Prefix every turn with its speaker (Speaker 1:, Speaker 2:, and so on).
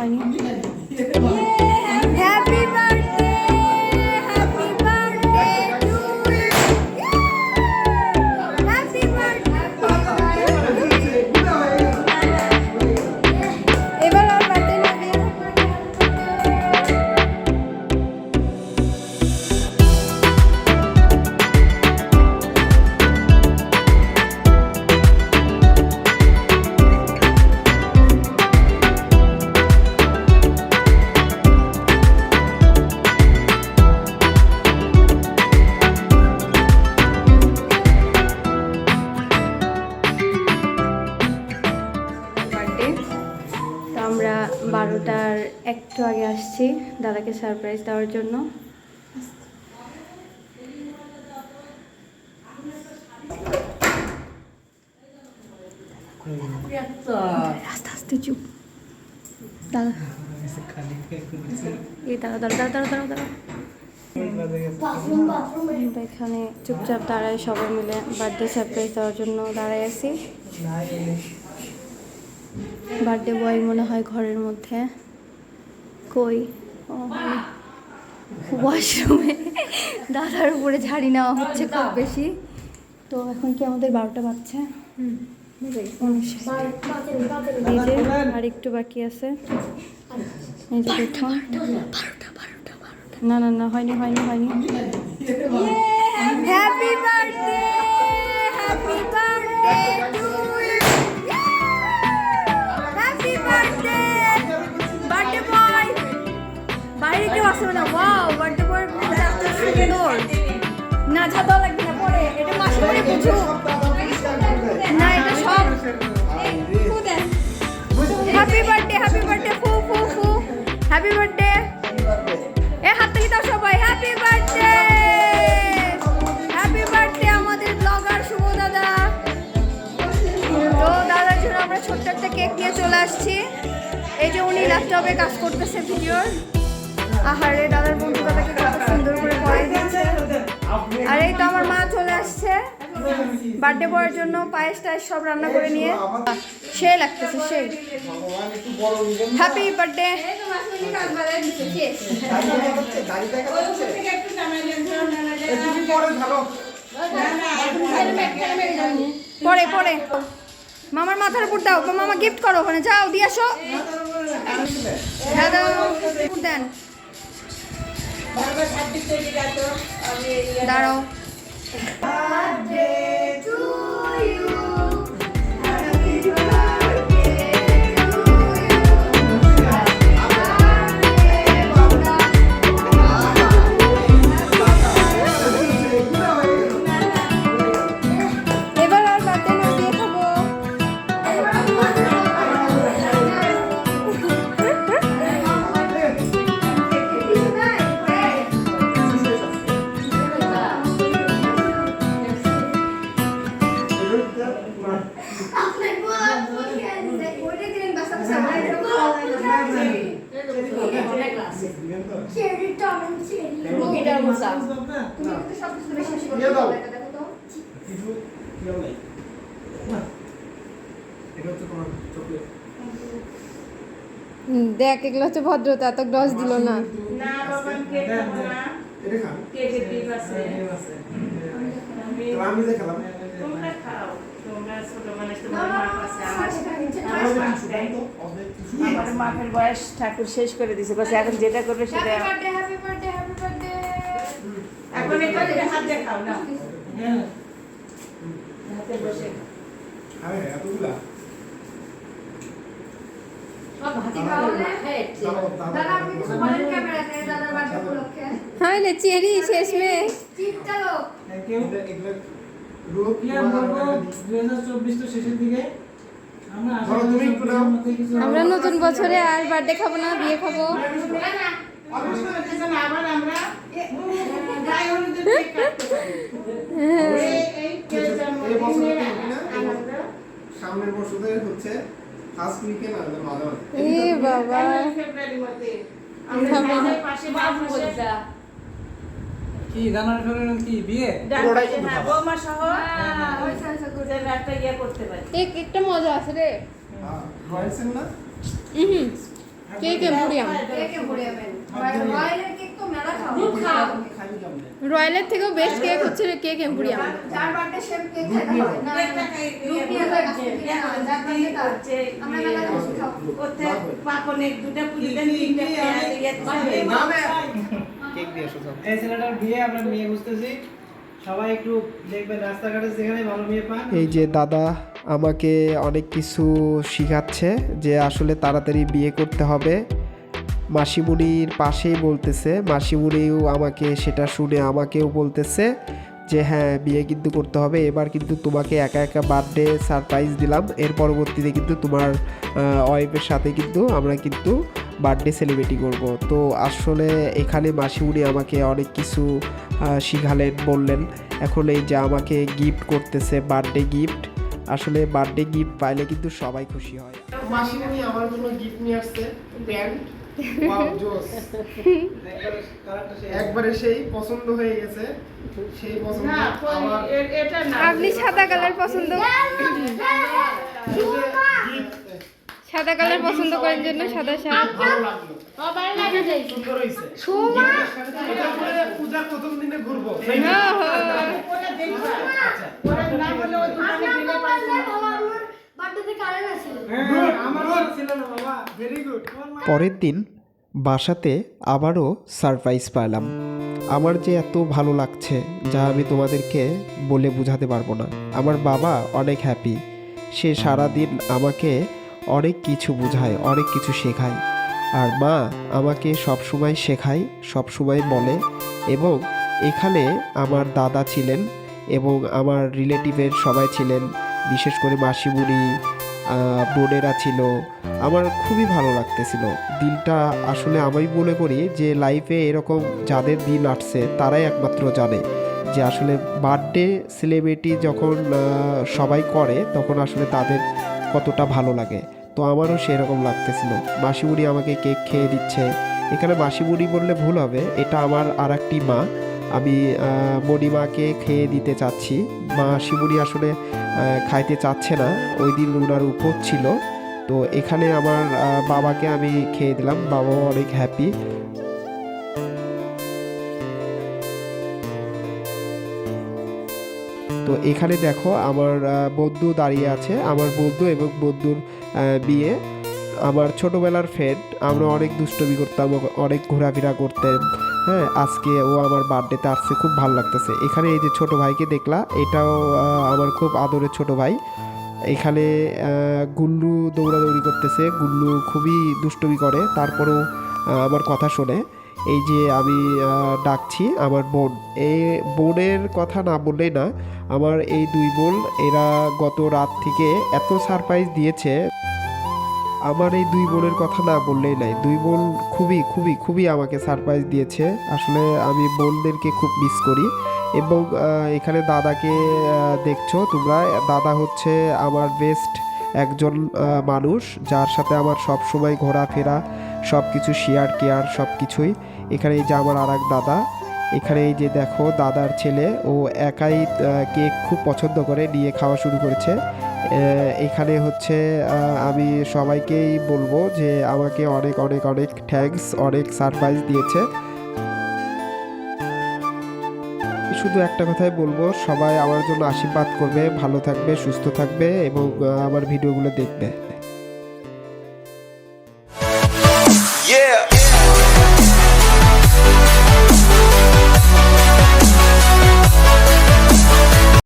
Speaker 1: হয়নি একটু আগে আসছি দাদাকে সারপ্রাইজ দেওয়ার জন্য। আস্তে আস্তে চুপ। দাদা এই দাঁড়া দাঁড়া দাঁড়া দাঁড়া দাঁড়া দাঁড়া। এখানে চুপচাপ দাঁড়ায় সবাই মিলে বার্থডে সারপ্রাইজ দেওয়ার জন্য দাঁড়ায় আছি। বার্থডে বয় মনে হয় ঘরের মধ্যে। কই? ওয়াশরুমে দাদার উপরে ঝাড়ি নেওয়া হচ্ছে খুব বেশি। তো এখন কি আমাদের বারোটা যে আর একটু বাকি আছে। না না না হয়নি হয়নি হয়নি। Happy birthday happy birthday happy birthday happy birthday ফু বার্থডে এ, হাত সবাই। হ্যাপি বার্থডে হ্যাপি বার্থডে আমাদের ব্লগার শুভ দাদা। তো, দাদার জন্য আমরা ছোট্ট একটা কেক চলে আসছি। এই যে উনি ল্যাপটপে কাজ করতেছে ভিডিওর আহারে আর এই তো আমার মা চলে আসছে বার্থডে বয়ের জন্য পায়েস টায়েস সব রান্না করে নিয়ে সে লাগতেছে সে হ্যাপি বার্থডে পরে পরে মামার মাথার উপর দাও মামা গিফট করো ওখানে যাও দিয়ে আসো দাদা দেন দাঁড়াও দেখ এগুলো হচ্ছে ভদ্রতা এত গ্রস দিল না।
Speaker 2: আমি দেখালাম।
Speaker 3: ছোট মানুষ মা আমার মাপের বয়স ঠাকুর শেষ করে দিছে বসে এখন যেটা করবে সেটা এখন এটা হাত দেখাও না হাতে বসে
Speaker 2: আরে এতগুলা
Speaker 1: হ্যাঁ
Speaker 4: আমরা
Speaker 1: নতুন বছরে আর বার্থডে খাব না বিয়ে খাব।
Speaker 2: সামনের বছরে হচ্ছে ফার্স্ট উইকেন্ড আর মাঝে মাঝে
Speaker 1: এ বাবা।
Speaker 3: আমরা। পাশে বাবু বলছে।
Speaker 4: কি জানুয়ারি ফেব্রুয়ারি কি বিয়ে
Speaker 2: পুরোটাই
Speaker 3: ডাক্তার, হ্যাঁ, বৌমা সহ যেন একটা ইয়ে করতে পারি
Speaker 1: এই কেকটা মজা আছে রে
Speaker 2: হয়েছেন না
Speaker 1: হুম কেক এম্পোরিয়াম কেক এম্পোরিয়ামের রয়্যালের কেক তো মেলা খাও রয়্যালের থেকেও বেস্ট কেক হচ্ছে কেক এম্পোরিয়াম সে কেক না। আমরা মেলা
Speaker 3: দুটা দেন তিনটা দিয়ে
Speaker 4: এই ছেলেটার বিয়ে আমরা মেয়ে বুঝতেছি। সবাই একটু দেখবেন রাস্তাঘাটে যেখানে ভালো মেয়ে পান।
Speaker 5: এই যে দাদা আমাকে অনেক কিছু শিখাচ্ছে যে আসলে তাড়াতাড়ি বিয়ে করতে হবে। মাসিমুনির পাশেই বলতেছে মাসিমুনিও আমাকে সেটা শুনে আমাকেও বলতেছে যে হ্যাঁ বিয়ে কিন্তু করতে হবে। এবার কিন্তু তোমাকে একা একা বার্থডে সারপ্রাইজ দিলাম। এর পরবর্তীতে কিন্তু তোমার ওয়াইফের সাথে কিন্তু আমরা কিন্তু বার্থডে সেলিব্রেটি করব। তো আসলে এখানে মাসিমুনি আমাকে অনেক কিছু শিখালেন বললেন। এখন এই যে আমাকে গিফট করতেছে বার্থডে গিফট আসলে বার্থডে গিফট পাইলে কিন্তু সবাই খুশি হয়।
Speaker 2: মাসিমণি আমার জন্য গিফট নিয়ে আসছে
Speaker 4: সেই
Speaker 2: একবারে সেই পছন্দ হয়ে গেছে সেই পছন্দ
Speaker 3: না
Speaker 2: আমার
Speaker 3: এ- এটা না।
Speaker 1: আপনি সাদা কালার পছন্দ? সাদা কালার পছন্দ করার জন্য সাদা শার্ট।
Speaker 3: পাইছে
Speaker 4: হ্যাঁ, আমারও ছিল না বাবা।
Speaker 2: ভেরি গুড
Speaker 5: পরের দিন বাসাতে আবারও সারপ্রাইজ পেলাম আমার যে এত ভালো লাগছে যা আমি তোমাদেরকে বলে বোঝাতে পারব না। আমার বাবা অনেক হ্যাপি সে সারাদিন আমাকে অনেক কিছু বোঝায়, অনেক কিছু শেখায়। আর মা আমাকে সবসময় শেখায়, সবসময় বলে এবং এখানে আমার দাদা ছিলেন এবং আমার রিলেটিভের সবাই ছিলেন, বিশেষ করে মাসিমুনি বোনেরা ছিল। আমার খুবই ভালো লাগতেছিল। দিনটা আসলে আমি মনে করি যে লাইফে এরকম যাদের দিন আসছে তারাই একমাত্র জানে যে আসলে বার্থডে সেলিব্রিটি যখন সবাই করে তখন আসলে তাদের কতটা ভালো লাগে। তো আমারও সেরকম লাগতেছিল। মাসিমুড়ি আমাকে কেক খেয়ে দিচ্ছে। এখানে মাসিমুড়ি বললে ভুল হবে। এটা আমার আর একটি মা। আমি মণিমাকে খেয়ে দিতে চাচ্ছি। মা শিবুড়ি আসলে খাইতে চাচ্ছে না। ওই দিন ওনার উপর ছিল। তো এখানে আমার বাবাকে আমি খেয়ে দিলাম। বাবাও অনেক হ্যাপি তো এখানে দেখো আমার বন্ধু দাঁড়িয়ে আছে, আমার বন্ধু এবং বন্ধুর বিয়ে। আমার ছোটবেলার ফ্রেন্ড আমরা অনেক দুষ্টমি করতাম, অনেক ঘোরাফেরা করতাম। হ্যাঁ আজকে ও আমার বার্থডেতে আসছে, খুব ভালো লাগতেছে। এখানে এই যে ছোট ভাইকে দেখলা, এটাও আমার খুব আদরের ছোট ভাই। এখানে গুল্লু দৌড়াদৌড়ি করতেছে, গুল্লু খুবই দুষ্টমি করে, তারপরেও আমার কথা শোনে। এই যে আমি ডাকছি আমার বোন। এই বোনের কথা না বললেই না, আমার এই দুই বোন, এরা গত রাত থেকে এত সারপ্রাইজ দিয়েছে। আমার এই দুই বোনের কথা না বললেই নাই। দুই বোন খুবই খুবই খুবই আমাকে সারপ্রাইজ দিয়েছে। আসলে আমি বোনদেরকে খুব মিস করি। এবং এখানে দাদাকে দেখছ তোমরা? দাদা হচ্ছে আমার বেস্ট একজন মানুষ, যার সাথে আমার সব সময় ঘোরাফেরা সব কিছু শেয়ার কেয়ার সব কিছুই এখানে যে আমার আর এক দাদা, এখানে এই যে দেখো দাদার ছেলে, ও একাই কেক খুব পছন্দ করে, নিয়ে খাওয়া শুরু করেছে। এখানে হচ্ছে আমি সবাইকেই বলব যে আমাকে অনেক অনেক অনেক থ্যাঙ্কস অনেক সারপ্রাইজ দিয়েছে। শুধু একটা কথাই বলব, সবাই আমার জন্য আশীর্বাদ করবে, ভালো থাকবে, সুস্থ থাকবে এবং আমার ভিডিওগুলো দেখবে।